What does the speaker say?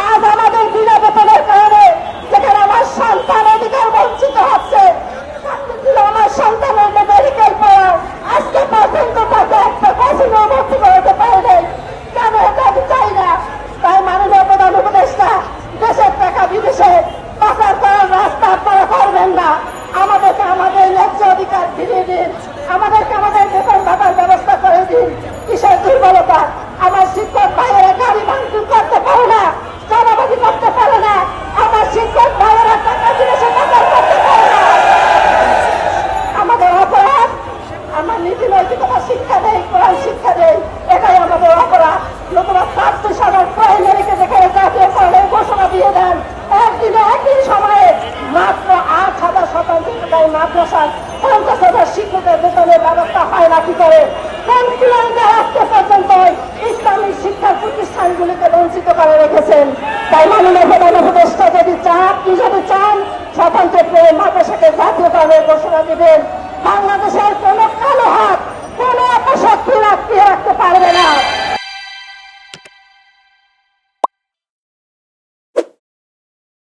আজ আমাদের বিনা বেতনের কারণে যেখানে আমার সন্তান অধিকার বঞ্চিত হচ্ছে আমার সন্তানের মেডিকেল পড়াও আজকে পর্যন্ত তাকে একটা কোচিংও ভর্তি করতে পারে নাই কেন এটা আমি চাই না? তাই মাননীয় প্রধান উপদেষ্টা, দেশের টাকা বিদেশে পাচার করার রাস্তা আপনারা করবেন না। আমাদেরকে আমাদের ন্যায্য অধিকার ফিরিয়ে দিন। আমাদেরকে আমাদের বেতন ভাতার ব্যবস্থা করে দিন। কিসের দুর্বলতা আমার শিক্ষক ভাইয়েরা গাড়ি ভাঙচুর করতে পারে না চাঁদাবাজি করতে পারে না আমার শিক্ষক ভাইয়েরা টাকা বিদেশে পাচার করতে পারে না আমাদের অপরাধ আমার নীতি নৈতিকতা শিক্ষা দেয় কোরআন শিক্ষা দেয় এটাই আমাদের অপরাধ। নতুবা ছাত্র সবার প্রাইমারিকে যেখানে জাতীয় পড়ে ঘোষণা দিয়ে দেন। একদিনে একদিন সময়ে মাত্র আট হাজার শতাংশ মাদ্রাসার পঞ্চাশ হাজার শিক্ষকের বেতনের ব্যবস্থা হয় না, কি করে? আজকে পর্যন্ত ইসলামিক শিক্ষার প্রতিষ্ঠানগুলিকে বঞ্চিত করে রেখেছেন। তাই মাননীয় প্রধান যদি চান আপনি যদি চান, স্বতন্ত্র মাদ্রাসাকে জাতীয়করণের ঘোষণা দিবেন। বাংলাদেশের কোন